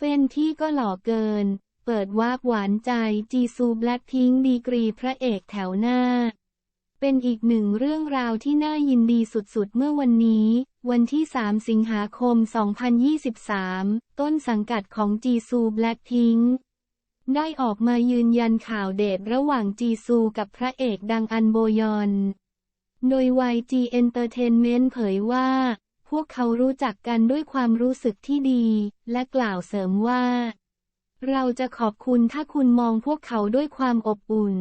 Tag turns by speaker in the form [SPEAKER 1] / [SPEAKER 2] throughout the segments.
[SPEAKER 1] เฟนที่ก็หล่อเกิน เปิดวาบหวานใจจีซูแบล็คพิงดีกรีพระเอกแถวหน้า เป็นอีกหนึ่งเรื่องราวที่น่ายินดีสุดๆ เมื่อวันนี้ วันที่ 3 สิงหาคม 2023 ต้นสังกัดของจีซูแบล็คพิงได้ออกมายืนยันข่าวเดทระหว่างจีซูกับพระเอกดังอันโบยอน โดย YG Entertainment เผยว่า พวกเขารู้จักกันด้วยความรู้สึกที่ดี และกล่าวเสริมว่า เราจะขอบคุณถ้าคุณมองพวกเขาด้วยความอบอุ่น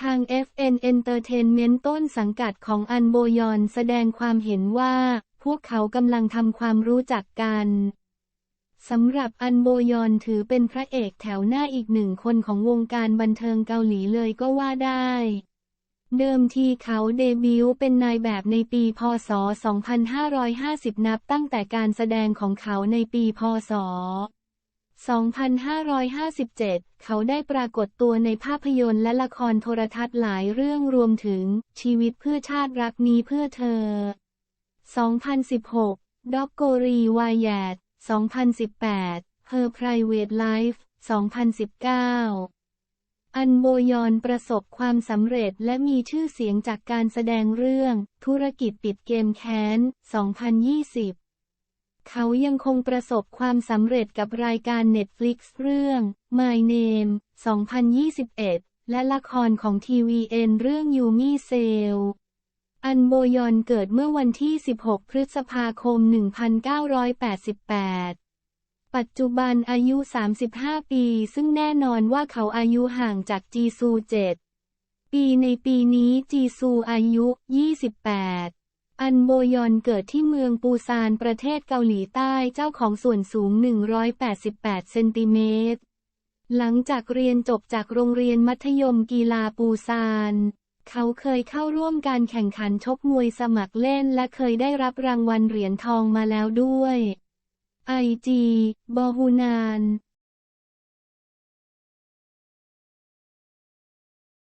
[SPEAKER 1] ทาง FN Entertainment ต้นสังกัดของอันโบยอนแสดงความเห็นว่า พวกเขากำลังทำความรู้จักกันสำหรับอันโบยอนถือเป็นพระเอกแถวหน้าอีกหนึ่งคนของวงการบันเทิงเกาหลีเลยก็ว่าได้ เดิมทีเขาเดบิวต์เป็นนายแบบในปี พศ 2550 นับตั้งแต่การแสดงของเขาในปี พศ 2557 เขาได้ปรากฏตัวในภาพยนตร์และละครโทรทัศน์หลายเรื่องรวมถึง ชีวิตเพื่อชาติรักนี้เพื่อเธอ 2016 ด็อกโกรีวายแยด2018 Her Private Life 2019 อันโบยอนประสบความสำเร็จและมีชื่อเสียงจากการแสดงเรื่อง ธุรกิจปิดเกมแค้น 2020 เขายังคงประสบความสำเร็จกับรายการ Netflix เรื่อง My Name 2021 และละครของ TVN เรื่องยูมี่เซลอันโบยอนเกิดเมื่อวันที่ 16 พฤษภาคม 1988 ปัจจุบันอายุ 35 ปี ซึ่งแน่นอนว่าเขาอายุห่างจากจีซู7ปีในปีนี้จีซูอายุ 28 อันโบยอนเกิดที่เมืองปูซานประเทศเกาหลีใต้เจ้าของส่วนสูง 188 เซนติเมตร หลังจากเรียนจบจากโรงเรียนมัธยมกีฬาปูซาน เขาเคยเข้าร่วมการแข่งขันชกมวยสมัครเล่นและเคยได้รับรางวัลเหรียญทองมาแล้วด้วย ไอจีบอฮูนาน